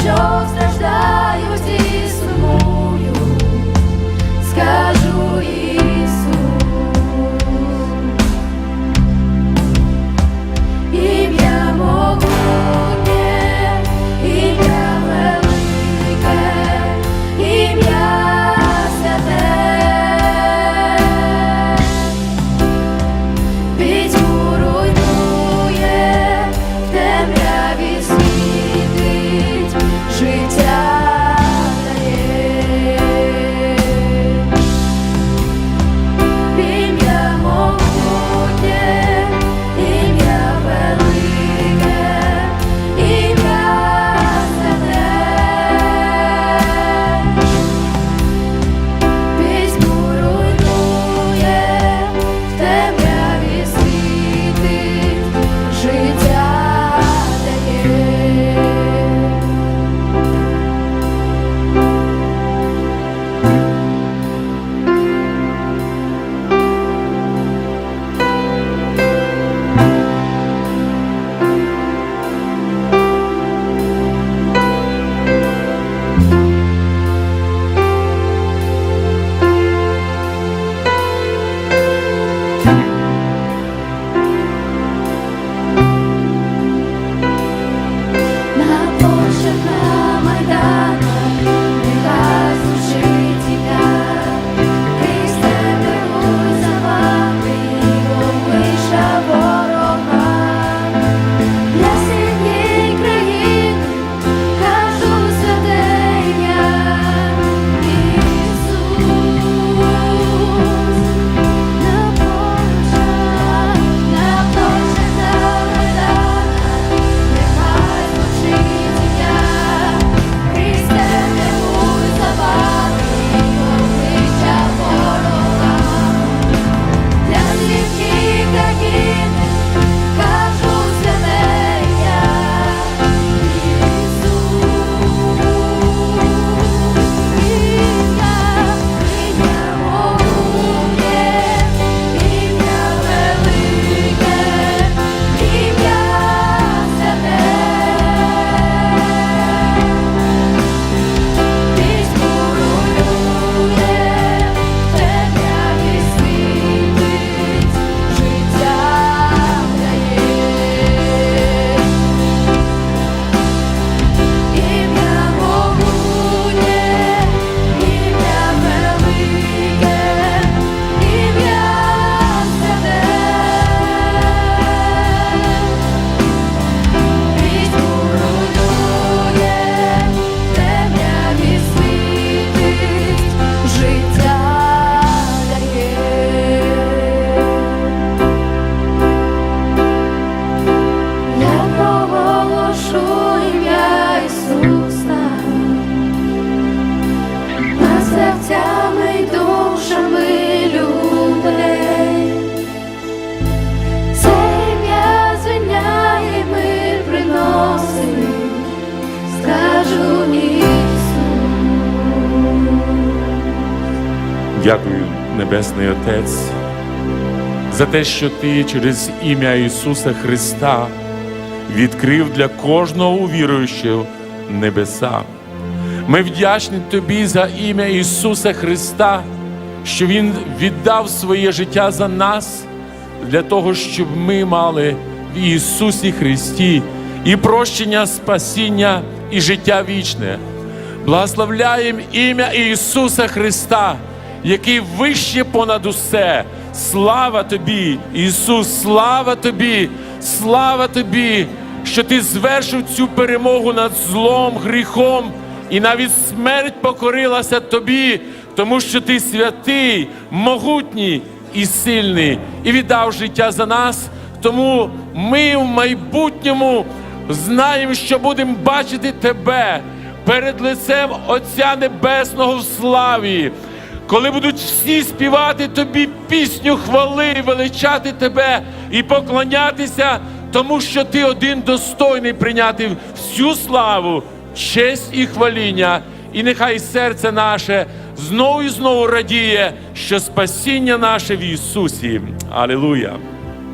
shows Yeah. Дякую, Небесний Отець, за те, що Ти через ім'я Ісуса Христа відкрив для кожного увіруючого небеса. Ми вдячні Тобі за ім'я Ісуса Христа, що Він віддав своє життя за нас, для того, щоб ми мали в Ісусі Христі і прощення, спасіння, і життя вічне. Благословляємо ім'я Ісуса Христа, який вище понад усе. Слава тобі, Ісус, слава тобі, слава тобі, що ти звершив цю перемогу над злом, гріхом, і навіть смерть покорилася тобі, тому що ти святий, могутній і сильний, і віддав життя за нас. Тому ми в майбутньому знаємо, що будемо бачити тебе перед лицем Отця Небесного в славі, коли будуть всі співати тобі пісню хвали, величати тебе і поклонятися, тому що ти один достойний прийняти всю славу, честь і хваління. І нехай серце наше знову і знову радіє, що спасіння наше в Ісусі. Алілуя!